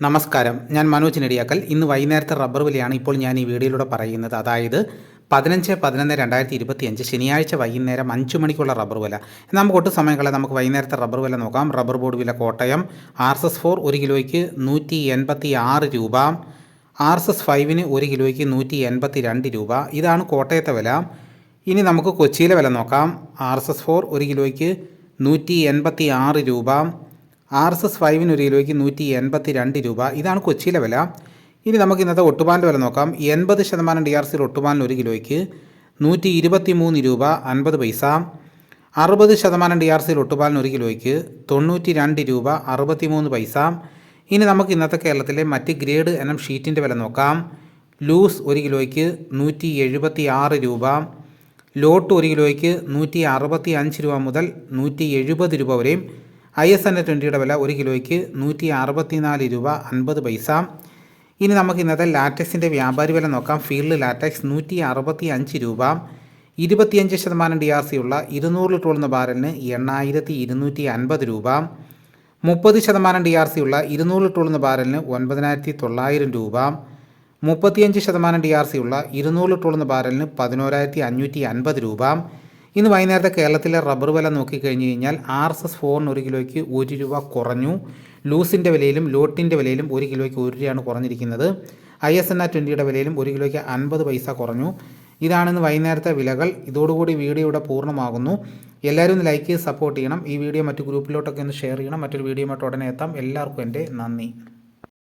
നമസ്കാരം. ഞാൻ മനോജ് നെടിയാക്കൽ. ഇന്ന് വൈകുന്നേരത്തെ റബ്ബർ വിലയാണ് ഇപ്പോൾ ഞാൻ ഈ വീഡിയോയിലൂടെ പറയുന്നത്. അതായത് പതിനഞ്ച് പതിനൊന്ന് രണ്ടായിരത്തി ഇരുപത്തി അഞ്ച് ശനിയാഴ്ച വൈകുന്നേരം അഞ്ച് മണിക്കുള്ള റബ്ബർ വില. നമുക്ക് ഒട്ടും സമയങ്ങളെ നമുക്ക് വൈകുന്നേരത്തെ റബ്ബർ വില നോക്കാം. റബ്ബർ ബോർഡ് വില Kottayam. R S S four ഒരു കിലോയ്ക്ക് നൂറ്റി എൺപത്തി ആറ് രൂപ. ആർ എസ് എസ് ഫൈവിന് ഒരു കിലോയ്ക്ക് നൂറ്റി എൺപത്തി രണ്ട് രൂപ. ഇതാണ് കോട്ടയത്തെ വില. ഇനി നമുക്ക് കൊച്ചിയിലെ വില നോക്കാം. ആർ എസ് എസ് ഫോർ ഒരു കിലോയ്ക്ക് നൂറ്റി എൺപത്തി ആറ് രൂപ. ആർ എസ് എസ് ഫൈവിന് ഒരു കിലോയ്ക്ക് നൂറ്റി എൺപത്തി രണ്ട് രൂപ. ഇതാണ് കൊച്ചിയിലെ വില. ഇനി നമുക്ക് ഇന്നത്തെ ഒട്ടുപാലിന്റെ വില നോക്കാം. എൺപത് ശതമാനം ഡി ആർ സിയിൽ ഒട്ടുപാലിന് ഒരു കിലോയ്ക്ക് നൂറ്റി ഇരുപത്തി മൂന്ന് രൂപ അൻപത് പൈസ. അറുപത് ശതമാനം ഡി ആർ സിയിൽ ഒട്ടുപാലിന് ഒരു കിലോയ്ക്ക് തൊണ്ണൂറ്റി രണ്ട് രൂപ അറുപത്തി മൂന്ന് പൈസ. ഇനി നമുക്ക് ഇന്നത്തെ കേരളത്തിലെ മറ്റ് ഗ്രേഡ് എനം ഷീറ്റിന്റെ വില നോക്കാം. ലൂസ് ഒരു കിലോയ്ക്ക് നൂറ്റി എഴുപത്തി ആറ് രൂപ. ലോട്ട് ഒരു കിലോയ്ക്ക് നൂറ്റി അറുപത്തി അഞ്ച് രൂപ മുതൽ നൂറ്റി എഴുപത് രൂപ വരെയും ഐ എസ് എൻ എ ട്വന്റിയുടെ വില ഒരു കിലോയ്ക്ക് നൂറ്റി അറുപത്തിനാല് രൂപ അൻപത് പൈസ. ഇനി നമുക്ക് ഇന്നത്തെ ലാറ്റക്സിന്റെ വ്യാപാരി വില നോക്കാം. ഫീൽഡ് ലാറ്റക്സ് നൂറ്റി അറുപത്തി അഞ്ച് രൂപ. ഇരുപത്തിയഞ്ച് ശതമാനം ഡി ആർ സി ഉള്ള ഇരുന്നൂറ് ലിറ്റർ ഉള്ള ബാരലിന് എണ്ണായിരത്തി ഇരുന്നൂറ്റി അൻപത് രൂപ. മുപ്പത് ശതമാനം ഡി ആർ സി ഉള്ള ഇരുന്നൂറ് ലിറ്റർ ഉള്ള ബാരലിന് ഒൻപതിനായിരത്തി തൊള്ളായിരം രൂപ. മുപ്പത്തിയഞ്ച് ശതമാനം ഡി ആർ സി ഉള്ള ഇരുന്നൂറ് ലിറ്റർ ഉള്ള ബാരലിന് പതിനോരായിരത്തി അഞ്ഞൂറ്റി അൻപത് രൂപ. ഇന്ന് വൈകുന്നേരത്തെ കേരളത്തിലെ റബ്ബർ വില നോക്കിക്കഴിഞ്ഞ് കഴിഞ്ഞാൽ ആർ എസ് എസ് ഫോറിന് ഒരു കിലോയ്ക്ക് ഒരു രൂപ കുറഞ്ഞു. ലൂസിന്റെ വിലയിലും ലോട്ടിന്റെ വിലയിലും ഒരു കിലോയ്ക്ക് ഒരു രൂപയാണ് കുറഞ്ഞിരിക്കുന്നത്. ഐ എസ് എൻ ആർ ട്വന്റിയുടെ വിലയിലും ഒരു കിലോയ്ക്ക് അൻപത് പൈസ കുറഞ്ഞു. ഇതാണിന്ന് വൈകുന്നേരത്തെ വിലകൾ. ഇതോടുകൂടി വീഡിയോ ഇവിടെ പൂർണമാകുന്നു. എല്ലാവരും ഒന്ന് ലൈക്ക് ചെയ്ത് സപ്പോർട്ട് ചെയ്യണം. ഈ വീഡിയോ മറ്റു ഗ്രൂപ്പിലോട്ടൊക്കെ ഒന്ന് ഷെയർ ചെയ്യണം. മറ്റൊരു വീഡിയോ ഉടനെ എത്താം. എല്ലാവർക്കും എന്റെ നന്ദി.